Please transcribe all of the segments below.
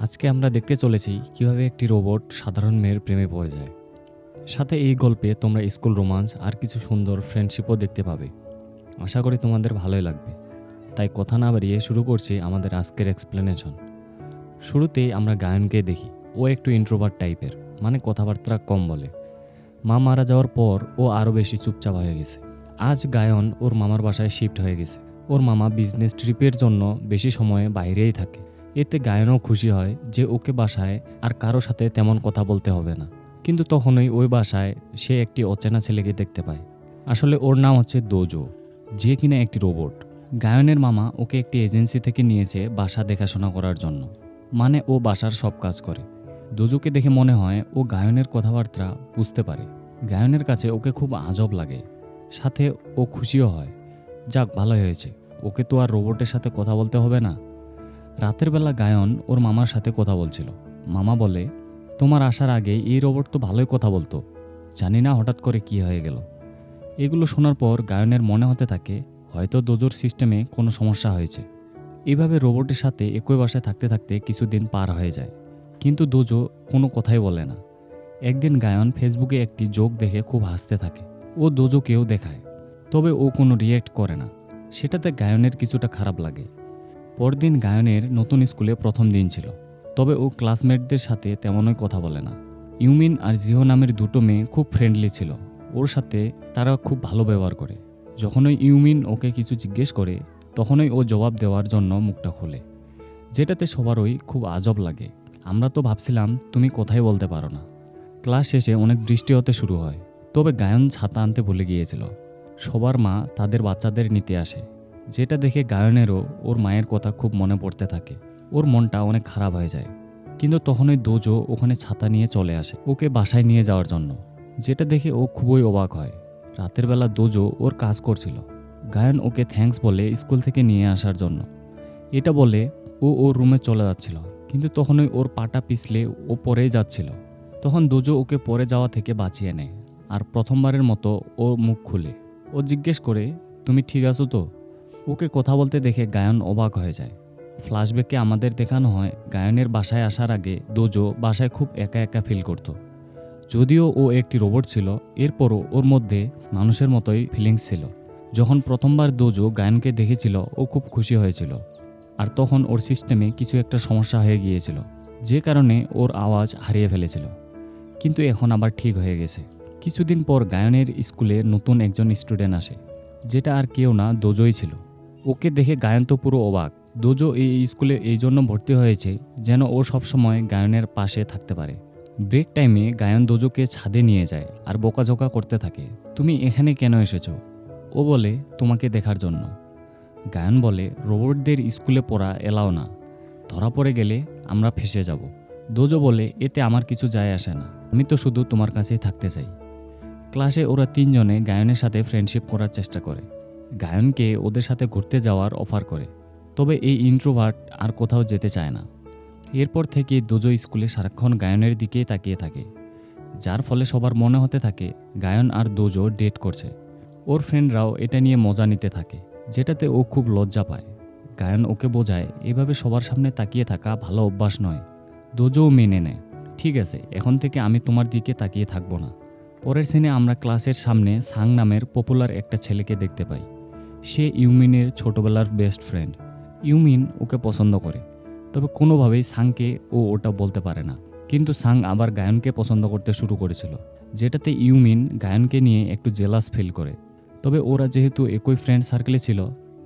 আজকে আমরা দেখতে চলেছি কীভাবে একটি রোবট সাধারণ মেয়ের প্রেমে পড়ে যায়। সাথে এই গল্পে তোমরা স্কুল রোমান্স আর কিছু সুন্দর ফ্রেন্ডশিপও দেখতে পাবে। আশা করি তোমাদের ভালোই লাগবে। তাই কথা না বাড়িয়ে শুরু করছি আমাদের আজকের এক্সপ্লেনেশন শুরুতেই আমরা গায়নকে দেখি। ও একটু ইন্ট্রোভার্ট টাইপের মানে কথাবার্তা কম বলে। মা মারা যাওয়ার পর ও আরও বেশি চুপচাপ হয়ে গেছে। আজ গায়ন ওর মামার বাসায় শিফট হয়ে গেছে। ওর মামা বিজনেস ট্রিপের জন্য বেশি সময় বাইরেই থাকে। এতে গায়নও খুশি হয় যে ওকে বাসায় আর কারও সাথে তেমন কথা বলতে হবে না। কিন্তু তখনই ওই বাসায় সে একটি অচেনা ছেলেকে দেখতে পায়। আসলে ওর নাম হচ্ছে দোজো, যে কিনা একটি রোবট। গায়নের মামা ওকে একটি এজেন্সি থেকে নিয়েছে বাসা দেখাশোনা করার জন্য। মানে ও বাসার সব কাজ করে। দোজোকে দেখে মনে হয় ও গায়নের কথাবার্তা বুঝতে পারে। গায়নের কাছে ওকে খুব আজব লাগে। সাথে ও খুশিও হয়। যাক ভালো হয়েছে। ওকে তো আর রোবটের সাথে কথা বলতে হবে না। রাতের বেলা গায়ন ওর মামার সাথে কথা বলছিল। মামা বলে, তোমার আসার আগে এই রোবট তো ভালোই কথা বলতো। জানি না হঠাৎ করে কি হয়ে গেল। এগুলো শোনার পর গায়নের মনে হতে থাকে, হয়তো দোজোর সিস্টেমে কোনো সমস্যা হয়েছে। এভাবে রোবটের সাথে একই বাসায় থাকতে থাকতে কিছুদিন পার হয়ে যায়। কিন্তু দোজো কোনো কথাই বলে না। একদিন গায়ন ফেসবুকে একটি জোক দেখে খুব হাসতে থাকে। ও দোজোকেও দেখায়। তবে ও কোনো রিয়েক্ট করে না। সেটাতে গায়নের কিছুটা খারাপ লাগে। পরদিন গায়নের নতুন স্কুলে প্রথম দিন ছিল, তবে ও ক্লাসমেটদের সাথে তেমনই কথা বলে না। ইউমিন আর জিহো নামের দুটো মেয়ে খুব ফ্রেন্ডলি ছিল, ওর সাথে তারা খুব ভালো ব্যবহার করে। যখনই ইউমিন ওকে কিছু জিজ্ঞেস করে, তখনই ও জবাব দেওয়ার জন্য মুখটা খোলে। যেটাতে সবারই খুব আজব লাগে। আমরা তো ভাবছিলাম, তুমি কোথায় বলতে পারো না। ক্লাস শেষে অনেক বৃষ্টি হতে শুরু হয়, তবে গায়ন ছাতা আনতে ভুলে গিয়েছিল। সবার মা তাদের বাচ্চাদের নিতে আসে। যেটা দেখে গায়নেরও ওর মায়ের কথা খুব মনে পড়তে থাকে। ওর মনটা অনেক খারাপ হয়ে যায়। কিন্তু তখনই দোজো ওখানে ছাতা নিয়ে চলে আসে, ওকে বাসায় নিয়ে যাওয়ার জন্য। যেটা দেখে ও খুবই অবাক হয়। রাতের বেলা দোজো ওর কাজ করছিল। গায়ন ওকে থ্যাঙ্কস বলে স্কুল থেকে নিয়ে আসার জন্য। এটা বলে ও ওর রুমে চলে যাচ্ছিল। কিন্তু তখনই ওর পাটা পিছলে ও পরেই যাচ্ছিল। তখন দোজো ওকে পরে যাওয়া থেকে বাঁচিয়ে নেয়। আর প্রথমবারের মতো ও মুখ খুলে। ও জিজ্ঞেস করে, তুমি ঠিক আছো তো? ওকে কথা বলতে দেখে গায়ন অবাক হয়ে যায়। ফ্ল্যাশব্যাকে আমাদের দেখানো হয়, গায়নের বাসায় আসার আগে দোজো বাসায় খুব একা একা ফিল করত। যদিও ও একটি রোবট ছিল, এরপরও ওর মধ্যে মানুষের মতোই ফিলিংস ছিল। যখন প্রথমবার দোজো গায়নকে দেখেছিল, ও খুব খুশি হয়েছিল। আর তখন ওর সিস্টেমে কিছু একটা সমস্যা হয়ে গিয়েছিল, যে কারণে ওর আওয়াজ হারিয়ে ফেলেছিল। কিন্তু এখন আবার ঠিক হয়ে গেছে। কিছুদিন পর গায়নের স্কুলে নতুন একজন স্টুডেন্ট আসে, যেটা আর কেউ না, দোজোই ছিল। ওকে দেখে গায়ন তো পুরো অবাক। দোজো এই স্কুলে এই জন্য ভর্তি হয়েছে যেন ও সবসময় গায়নের পাশে থাকতে পারে। ব্রেক টাইমে গায়ন দোজোকে ছাদে নিয়ে যায় আর বোকাঝোকা করতে থাকে। তুমি এখানে কেন এসেছ? ও বলে, তোমাকে দেখার জন্য। গায়ন বলে, রোবটদের স্কুলে পড়া এলাও না। ধরা পড়ে গেলে আমরা ফেসে যাব। দোজো বলে, এতে আমার কিছু যায় আসে না। আমি তো শুধু তোমার কাছেই থাকতে চাই। ক্লাসে ওরা তিনজনে গায়নের সাথে ফ্রেন্ডশিপ করার চেষ্টা করে। গায়নকে ওদের সাথে ঘুরতে যাওয়ার অফার করে। তবে এই ইন্ট্রোভার্ট আর কোথাও যেতে চায় না। এরপর থেকে দোজো স্কুলে সারাক্ষণ গায়নের দিকেই তাকিয়ে থাকে। যার ফলে সবার মনে হতে থাকে, গায়ন আর দোজো ডেট করছে। ওর ফ্রেন্ডরাও এটা নিয়ে মজা নিতে থাকে, যেটাতে ও খুব লজ্জা পায়। গায়ন ওকে বোঝায়, এভাবে সবার সামনে তাকিয়ে থাকা ভালো অভ্যাস নয়। দোজোও মেনে নেয় ঠিক আছে, এখন থেকে আমি তোমার দিকে তাকিয়ে থাকব না। পরের সিনে আমরা ক্লাসের সামনে সাং নামের পপুলার একটা ছেলেকে দেখতে পাই। সে ইউমিনের ছোটবেলার বেস্ট ফ্রেন্ড ইউমিন ওকে পছন্দ করে, তবে কোনোভাবেই সাংকে ও ওটা বলতে পারে না। কিন্তু সাং আবার গায়নকে পছন্দ করতে শুরু করেছিল, যেটাতে ইউমিন গায়নকে নিয়ে একটু জেলাস ফিল করে। তবে ওরা যেহেতু একই ফ্রেন্ড সার্কেলে ছিল,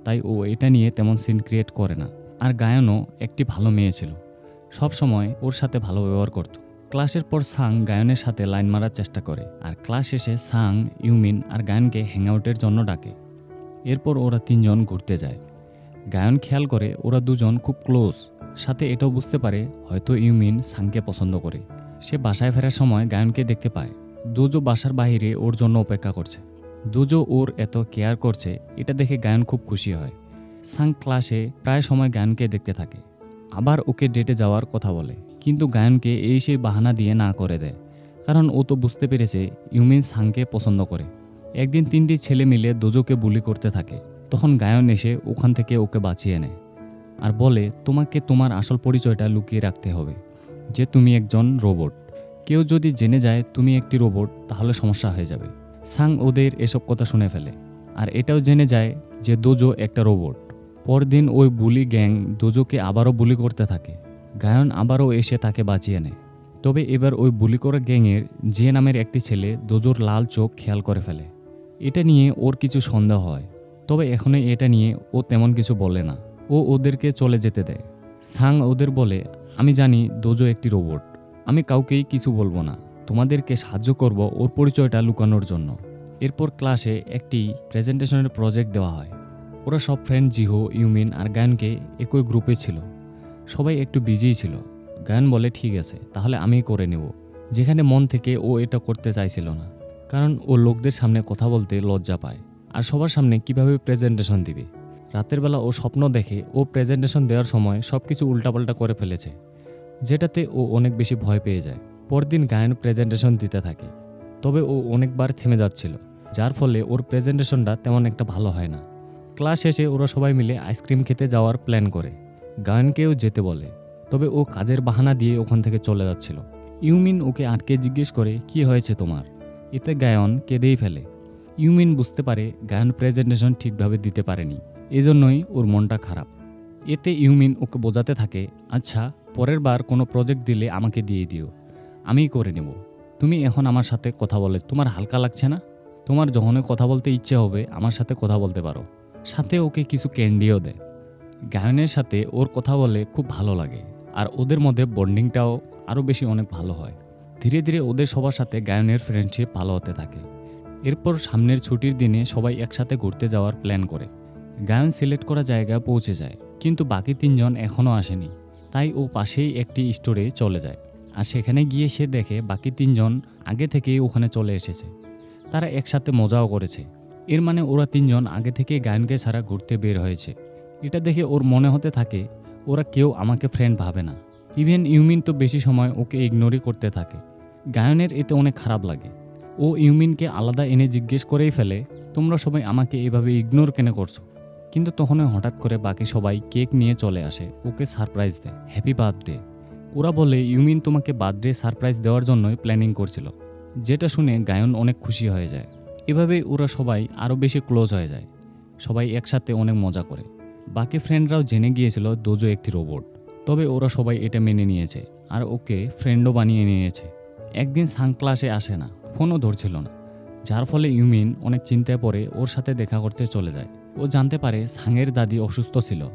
তাই ও এটা নিয়ে তেমন সিন ক্রিয়েট করে না। আর গায়নও একটি ভালো মেয়ে ছিল। সব সময় ওর সাথে ভালো ব্যবহার করত। ক্লাসের পর সাং গায়নের সাথে লাইন মারার চেষ্টা করে, আর ক্লাস শেষে সাং, ইউমিন আর গায়নকে হ্যাংআউটের জন্য ডাকে। এরপর ওরা তিনজন ঘুরতে যায়। গায়ন খেয়াল করে ওরা দুজন খুব ক্লোজ। সাথে এটাও বুঝতে পারে, হয়তো ইউমিন সাংকে পছন্দ করে। সে বাসায় ফেরার সময় গায়নকে দেখতে পায়। দুজো বাসার বাইরে ওর জন্য অপেক্ষা করছে। দুজো ওর এত কেয়ার করছে, এটা দেখে গায়ন খুব খুশি হয়। সাং ক্লাসে প্রায় সময় গায়নকে দেখতে থাকে। আবার ওকে ডেটে যাওয়ার কথা বলে। কিন্তু গায়নকে এই সেই বাহানা দিয়ে না করে দেয়। কারণ ও তো বুঝতে পেরেছে ইউমিন সাংকে পছন্দ করে। একদিন তিনটি ছেলে মিলে দোজোকে বুলি করতে থাকে। তখন গায়ন এসে ওখান থেকে ওকে বাঁচিয়ে নেয় আর বলে, তোমাকে তোমার আসল পরিচয়টা লুকিয়ে রাখতে হবে যে তুমি একজন রোবট। কেউ যদি জেনে যায় তুমি একটি রোবট, তাহলে সমস্যা হয়ে যাবে সাং ওদের এসব কথা শুনে ফেলে আর এটাও জেনে যায় যে দোজো একটা রোবট। পরদিন ওই বুলি গ্যাং দোজোকে আবারও বুলি করতে থাকে। গায়ন আবারও এসে তাকে বাঁচিয়ে নেয়। তবে এবার ওই বুলি করা গ্যাংয়ের যে নামের একটি ছেলে দোজোর লাল চোখ খেয়াল করে ফেলে। এটা নিয়ে ওর কিছু সন্দেহ হয়। তবে এখনও এটা নিয়ে ও তেমন কিছু বলে না। ও ওদেরকে চলে যেতে দেয়। সাং ওদের বলে, আমি জানি দোজো একটি রোবট। আমি কাউকেই কিছু বলব না। তোমাদেরকে সাহায্য করব ওর পরিচয়টা লুকানোর জন্য। এরপর ক্লাসে একটি প্রেজেন্টেশনের প্রজেক্ট দেওয়া হয়। ওরা সব ফ্রেন্ড জিহো, ইউমিন আর গায়নকে একই গ্রুপে ছিল। সবাই একটু বিজিই ছিল। গায়ন বলে, ঠিক আছে, তাহলে আমি করে নেব। যেখানে মন থেকে ও এটা করতে চাইছিল না। কারণ ও লোকদের সামনে কথা বলতে লজ্জা পায়। আর সবার সামনে কীভাবে প্রেজেন্টেশন দিবে? রাতের বেলা ও স্বপ্ন দেখে ও প্রেজেন্টেশন দেওয়ার সময় সব কিছু উল্টাপাল্টা করে ফেলেছে, যেটাতে ও অনেক বেশি ভয় পেয়ে যায়। পরদিন গায়ন প্রেজেন্টেশন দিতে থাকে, তবে ও অনেকবার থেমে যাচ্ছিল, যার ফলে ওর প্রেজেন্টেশনটা তেমন একটা ভালো হয় না। ক্লাস শেষে ওরা সবাই মিলে আইসক্রিম খেতে যাওয়ার প্ল্যান করে, গায়নকেও যেতে বলে, তবে ও কাজের বাহানা দিয়ে ওখান থেকে চলে যাচ্ছিল। ইউমিন ওকে আটকে জিজ্ঞেস করে, কি হয়েছে তোমার? এতে গায়ন কেঁদেই ফেলে। ইউমিন বুঝতে পারে গায়ন প্রেজেন্টেশন ঠিকভাবে দিতে পারেনি। এজন্যই ওর মনটা খারাপ। এতে ইউমিন ওকে বোঝাতে থাকে আচ্ছা পরের বার কোনো প্রজেক্ট দিলে আমাকে দিয়ে দিও। আমিই করে নেব। তুমি এখন আমার সাথে কথা বলে, তোমার হালকা লাগছে না? তোমার যখনই কথা বলতে ইচ্ছে হবে, আমার সাথে কথা বলতে পারো। সাথে ওকে কিছু ক্যান্ডিও দেয় গায়নের সাথে ওর কথা বলে খুব ভালো লাগে। আর ওদের মধ্যে বন্ডিংটাও আরও বেশি অনেক ভালো হয়। ধীরে ধীরে ওদের সবার সাথে গায়নের ফ্রেন্ডশিপ ভালো হতে থাকে। এরপর সামনের ছুটির দিনে সবাই একসাথে ঘুরতে যাওয়ার প্ল্যান করে। গায়ন সিলেক্ট করা জায়গায় পৌঁছে যায়, কিন্তু বাকি তিনজন এখনও আসেনি। তাই ও পাশেই একটি স্টোরে চলে যায় আর সেখানে গিয়ে সে দেখে বাকি তিনজন আগে থেকেই ওখানে চলে এসেছে। তারা একসাথে মজাও করেছে। এর মানে ওরা তিনজন আগে থেকে গায়নকে ছাড়া ঘুরতে বের হয়েছে। এটা দেখে ওর মনে হতে থাকে, ওরা কেউ আমাকে ফ্রেন্ড ভাবে না। ইভেন ইউমিন তো বেশি সময় ওকে ইগনোরই করতে থাকে। গায়নের এতে অনেক খারাপ লাগে। ও ইউমিনকে আলাদা এনে জিজ্ঞেস করেই ফেলে, তোমরা সবাই আমাকে এভাবে ইগনোর কেন করছ? কিন্তু তখনই হঠাৎ করে বাকি সবাই কেক নিয়ে চলে আসে, ওকে সারপ্রাইজ দেয়। হ্যাপি বার্থডে ওরা বলে, ইউমিন তোমাকে বার্থডে সারপ্রাইজ দেওয়ার জন্যই প্ল্যানিং করছিল। যেটা শুনে গায়ন অনেক খুশি হয়ে যায়। এভাবেই ওরা সবাই আরও বেশি ক্লোজ হয়ে যায়। সবাই একসাথে অনেক মজা করে। বাকি ফ্রেন্ডরাও জেনে গিয়েছিল দোজো একটি রোবট তবে ওরা সবাই এটা মেনে নিয়েছে। আর ওকে ফ্রেন্ডও বানিয়ে নিয়েছে। একদিন সাং ক্লাসে আসে না, ফোনও ধরছিল না, যার ফলে ইউমিন অনেক চিন্তায় পড়ে ওর সাথে দেখা করতে চলে যায়। ও জানতে পারে সাংয়ের দাদি অসুস্থ ছিল।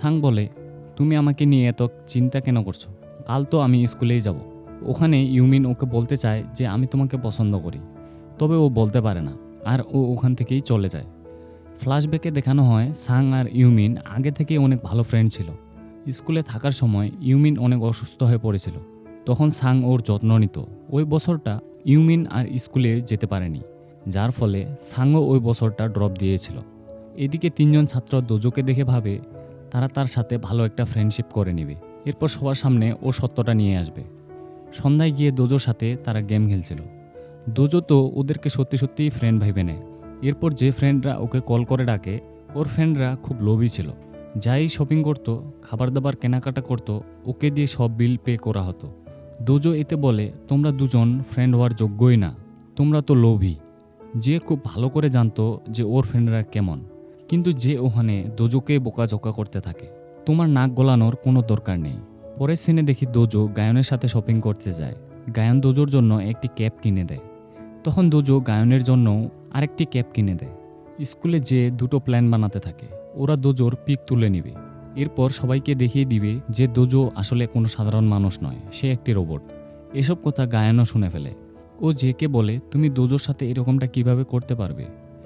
সাং বলে, তুমি আমাকে নিয়ে এত চিন্তা কেন করছ? কাল তো আমি স্কুলেই যাব। ওখানে ইউমিন ওকে বলতে চায় যে, আমি তোমাকে পছন্দ করি। তবে ও বলতে পারে না, আর ও ওখান থেকেই চলে যায়। ফ্ল্যাশব্যাকে দেখানো হয় সাং আর ইউমিন আগে থেকেই অনেক ভালো ফ্রেন্ড ছিল। স্কুলে থাকার সময় ইউমিন অনেক অসুস্থ হয়ে পড়েছিল। তখন সাং ওর যত্ন নিত। ওই বছরটা ইউমিন আর স্কুলে যেতে পারেনি, যার ফলে সাংও ওই বছরটা ড্রপ দিয়েছিল। এদিকে তিনজন ছাত্র দোজোকে দেখে ভাবে, তারা তার সাথে ভালো একটা ফ্রেন্ডশিপ করে নেবে। এরপর সবার সামনে ও সত্যটা নিয়ে আসবে। সন্ধ্যায় গিয়ে দোজোর সাথে তারা গেম খেলছিল। দোজো তো ওদেরকে সত্যি সত্যিই ফ্রেন্ড ভেবে নেয়। এরপর যে ফ্রেন্ডরা ওকে কল করে ডাকে, ওর ফ্রেন্ডরা খুব লোভী ছিল। যাই শপিং করতো, খাবার দাবার কেনাকাটা করতো, ওকে দিয়ে সব বিল পে করা হতো। দোজো এতে বলে, তোমরা দুজন ফ্রেন্ড হওয়ার যোগ্যই না। তোমরা তো লোভী। যে খুব ভালো করে জানতো যে ওর ফ্রেন্ডরা কেমন। কিন্তু যে ওখানে দোজোকে বোকাঝোকা করতে থাকে। তোমার নাক গলানোর কোনো দরকার নেই। পরের সিনে দেখি দোজো গায়নের সাথে শপিং করতে যায়। গায়ন দোজোর জন্য একটি ক্যাব কিনে দেয়। তখন দোজো গায়নের জন্য আরেকটি ক্যাব কিনে দেয়। স্কুলে যে দুটো প্ল্যান বানাতে থাকে। ওরা দোজোর পিক তুলে নিবে। এরপর সবাইকে দেখিয়ে দিবে যে দোজো আসলে কোনো সাধারণ মানুষ নয়, সে একটি রোবট। এসব কথা গায়নও শুনে ফেলে। ও জেকে বলে, তুমি দোজোর সাথে এরকমটা কীভাবে করতে পারবে?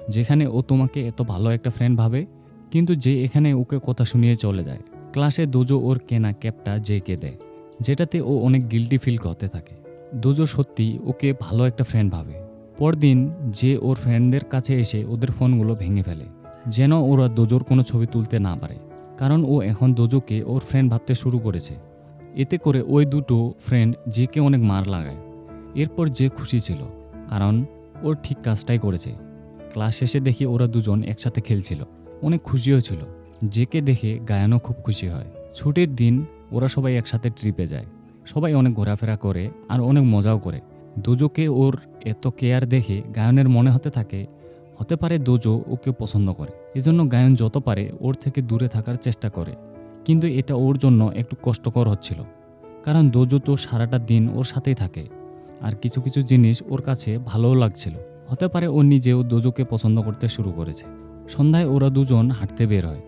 যেখানে ও তোমাকে এত ভালো একটা ফ্রেন্ড ভাবে, কিন্তু যে এখানে ওকে কথা শুনিয়ে চলে যায়। ক্লাসে দোজো ওর কেনা ক্যাবটা জেকে দেয়, যেটাতে ও অনেক গিল্টি ফিল করতে থাকে। দোজো সত্যি ওকে ভালো একটা ফ্রেন্ড ভাবে। পরদিন যে ওর ফ্রেন্ডদের কাছে এসে ওদের ফোনগুলো ভেঙে ফেলে, যেন ওরা দোজোর কোনো ছবি তুলতে না পারে। কারণ ও এখন দোজোকে ওর ফ্রেন্ড ভাবতে শুরু করেছে। এতে করে ওই দুটো ফ্রেন্ড জেকে অনেক মার লাগায়। এরপর যে খুশি ছিল, কারণ ওর ঠিক কাজটাই করেছে। ক্লাস শেষে দেখি ওরা দুজন একসাথে খেলছিল, অনেক খুশিও ছিল। জেকে দেখে গায়ানও খুব খুশি হয়। ছুটির দিন ওরা সবাই একসাথে ট্রিপে যায়। সবাই অনেক ঘোরাফেরা করে আর অনেক মজাও করে। দোজোকে ওর এত কেয়ার দেখে গায়নের মনে হতে থাকে হতে পারে দোজো ওকে পছন্দ করে। এজন্য গায়ন যত পারে ওর থেকে দূরে থাকার চেষ্টা করে। কিন্তু এটা ওর জন্য একটু কষ্টকর হচ্ছিল। কারণ দোজো তো সারাটা দিন ওর সাথেই থাকে। আর কিছু কিছু জিনিস ওর কাছে ভালোও লাগছিল। হতে পারে ও নিজেও দোজোকে পছন্দ করতে শুরু করেছে। সন্ধ্যায় ওরা দুজন হাঁটতে বের হয়।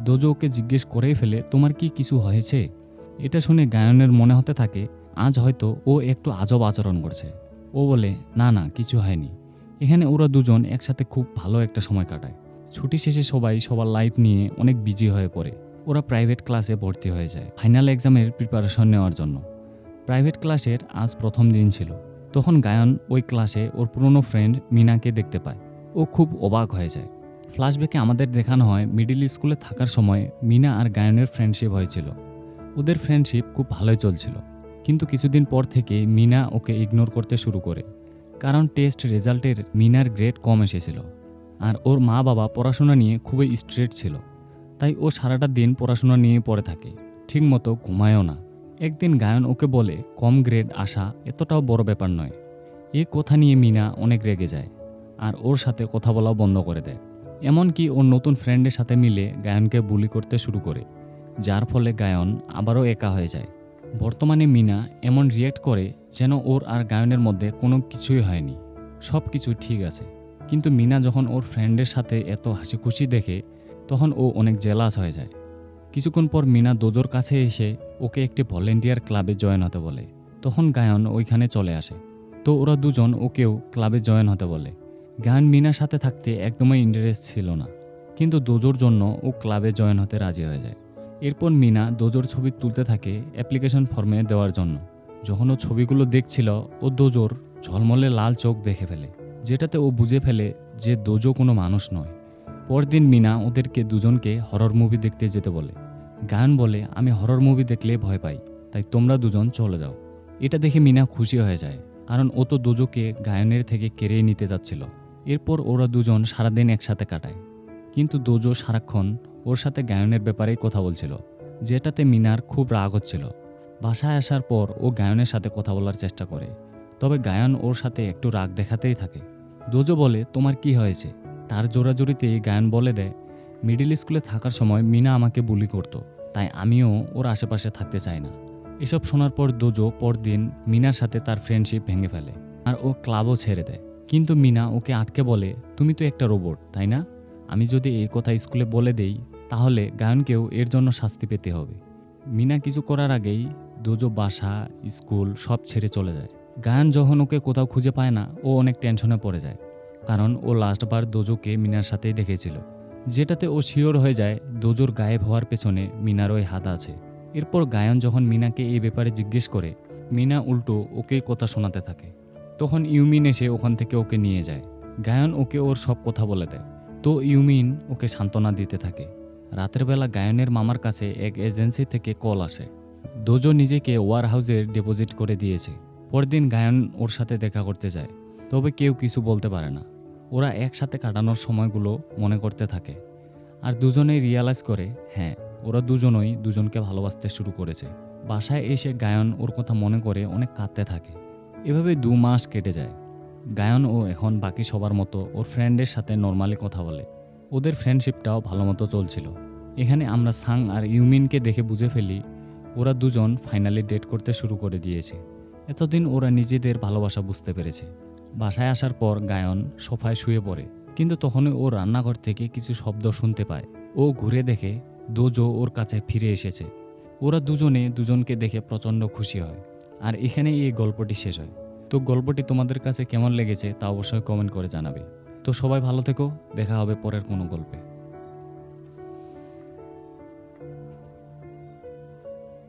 দোজো ওকে জিজ্ঞেস করেই ফেলে, তোমার কি কিছু হয়েছে? এটা শুনে গায়নের মনে হতে থাকে, আজ হয়তো ও একটু আজব আচরণ করছে। ও বলে, না না, কিছু হয়নি। এখানে ওরা দুজন একসাথে খুব ভালো একটা সময় কাটায়। ছুটি শেষে সবাই সবার লাইফ নিয়ে অনেক বিজি হয়ে পড়ে। ওরা প্রাইভেট ক্লাসে ভর্তি হয়ে যায় ফাইনাল এক্সামের প্রিপারেশন নেওয়ার জন্য। প্রাইভেট ক্লাসের আজ প্রথম দিন ছিল। তখন গায়ন ওই ক্লাসে ওর পুরনো ফ্রেন্ড মিনাকে দেখতে পায়। ও খুব অবাক হয়ে যায়। ফ্ল্যাশব্যাকে আমাদের দেখানো হয় মিডিল স্কুলে থাকার সময় মিনা আর গায়নের ফ্রেন্ডশিপ হয়েছিল। ওদের ফ্রেন্ডশিপ খুব ভালোই চলছিল। কিন্তু কিছুদিন পর থেকে মিনা ওকে ইগনোর করতে শুরু করে। কারণ টেস্ট রেজাল্টের মিনার গ্রেড কম এসেছিল। আর ওর মা বাবা পড়াশোনা নিয়ে খুবই স্ট্রেট ছিল। তাই ও সারাটা দিন পড়াশোনা নিয়ে পড়ে থাকে। ঠিকমতো ঘুমায়ও না। একদিন গায়ন ওকে বলে, কম গ্রেড আসা এতটাও বড় ব্যাপার নয়। এ কথা নিয়ে মিনা অনেক রেগে যায়। আর ওর সাথে কথা বলাও বন্ধ করে দেয়। এমনকি ওর নতুন ফ্রেন্ডের সাথে মিলে গায়নকে বুলি করতে শুরু করে। যার ফলে গায়ন আবারও একা হয়ে যায়। বর্তমানে মিনা এমন রিয়েক্ট করে যেন ওর আর গায়নের মধ্যে কোনো কিছুই হয়নি। সব কিছু ঠিক আছে। কিন্তু মিনা যখন ওর ফ্রেন্ডের সাথে এত হাসি খুশি দেখে, তখন ও অনেক জেলাস হয়ে যায়। কিছুক্ষণ পর মিনা দোজোর কাছে এসে ওকে একটি ভলেন্টিয়ার ক্লাবে জয়েন হতে বলে। তখন গায়ন ওইখানে চলে আসে। তো ওরা দুজন ওকেও ক্লাবে জয়েন হতে বলে। গায়ন মিনার সাথে থাকতে একদমই ইন্টারেস্ট ছিল না। কিন্তু দোজোর জন্য ও ক্লাবে জয়েন হতে রাজি হয়ে যায়। এরপর মিনা দোজোর ছবি তুলতে থাকে অ্যাপ্লিকেশন ফর্মে দেওয়ার জন্য। যখন ও ছবিগুলো দেখছিল, ও দোজোর ঝলমলে লাল চোখ দেখে ফেলে, যেটাতে ও বুঝে ফেলে যে দোজো কোনো মানুষ নয়। পরদিন মিনা ওদেরকে দুজনকে হরর মুভি দেখতে যেতে বলে। গায়ন বলে, আমি হরর মুভি দেখলে ভয় পাই, তাই তোমরা দুজন চলে যাও। এটা দেখে মিনা খুশি হয়ে যায়, কারণ ও তো দোজোকে গায়নের থেকে কেড়ে নিতে যাচ্ছিল। এরপর ওরা দুজন সারাদিন একসাথে কাটায়। কিন্তু দোজো সারাক্ষণ ওর সাথে গায়নের ব্যাপারেই কথা বলছিল, যেটাতে মিনার খুব রাগ হচ্ছিল। বাসায় আসার পর ও গায়নের সাথে কথা বলার চেষ্টা করে, তবে গায়ন ওর সাথে একটু রাগ দেখাতেই থাকে। দোজো বলে, তোমার কি হয়েছে? তার জোরাজোরিতে গায়ন বলে দেয়, মিডিল স্কুলে থাকার সময় মিনা আমাকে বুলি করতো, তাই আমিও ওর আশেপাশে থাকতে চাই না। এসব শোনার পর দোজো পরদিন মিনার সাথে তার ফ্রেন্ডশিপ ভেঙে ফেলে আর ও ক্লাবও ছেড়ে দেয়। কিন্তু মিনা ওকে আটকে বলে, তুমি তো একটা রোবট তাই না? আমি যদি এই কথা স্কুলে বলে দেই তাহলে গায়নকেও এর জন্য শাস্তি পেতে হবে। মিনা কিছু করার আগেই দোজো বাসা, স্কুল সব ছেড়ে চলে যায়। গায়ন যখন ওকে কোথাও খুঁজে পায় না, ও অনেক টেনশনে পড়ে যায়। কারণ ও লাস্টবার দোজোকে মিনার সাথেই দেখেছিল। যেটাতে ও শিওর হয়ে যায়, দোজোর গায়েব হওয়ার পেছনে মিনার ওই হাত আছে। এরপর গায়ন যখন মিনাকে এই ব্যাপারে জিজ্ঞেস করে, মিনা উল্টো ওকেই কথা শোনাতে থাকে। তখন ইউমিন এসে ওখান থেকে ওকে নিয়ে যায়। গায়ন ওকে ওর সব কথা বলে দেয়। তো ইউমিন ওকে সান্ত্বনা দিতে থাকে। রাতের বেলা গায়নের মামার কাছে এক এজেন্সি থেকে কল আসে। দোজো নিজেকে ওয়ার হাউসে ডিপোজিট করে দিয়েছে। পরদিন গায়ন ওর সাথে দেখা করতে যায়, তবে কেউ কিছু বলতে পারে না। ওরা একসাথে কাটানোর সময়গুলো মনে করতে থাকে। আর দুজনেই রিয়ালাইজ করে হ্যাঁ ওরা দুজনই দুজনকে ভালোবাসতে শুরু করেছে। বাসায় এসে গায়ন ওর কথা মনে করে অনেক কাঁদতে থাকে। এভাবে দু মাস কেটে যায়। গায়ন ও এখন বাকি সবার মতো ওর ফ্রেন্ডের সাথে নর্মালি কথা বলে। ওদের ফ্রেন্ডশিপটাও ভালো মতো চলছিল। এখানে আমরা সাং আর ইউমিনকে দেখে বুঝে ফেলি, ওরা দুজন ফাইনালি ডেট করতে শুরু করে দিয়েছে। এতদিন ওরা নিজেদের ভালোবাসা বুঝতে পেরেছে। বাসায় আসার পর গায়ন সোফায় শুয়ে পড়ে, কিন্তু তখনই ও রান্নাঘর থেকে কিছু শব্দ শুনতে পায়। ও ঘুরে দেখে দোজো ওর কাছে ফিরে এসেছে। ওরা দুজনে দুজনকে দেখে প্রচণ্ড খুশি হয়। আর এখানেই এই গল্পটি শেষ হয়। তো গল্পটি তোমাদের কাছে কেমন লেগেছে তা অবশ্যই কমেন্ট করে জানাবে। তো সবাই ভালো থেকো দেখা হবে পরের কোনো গল্পে।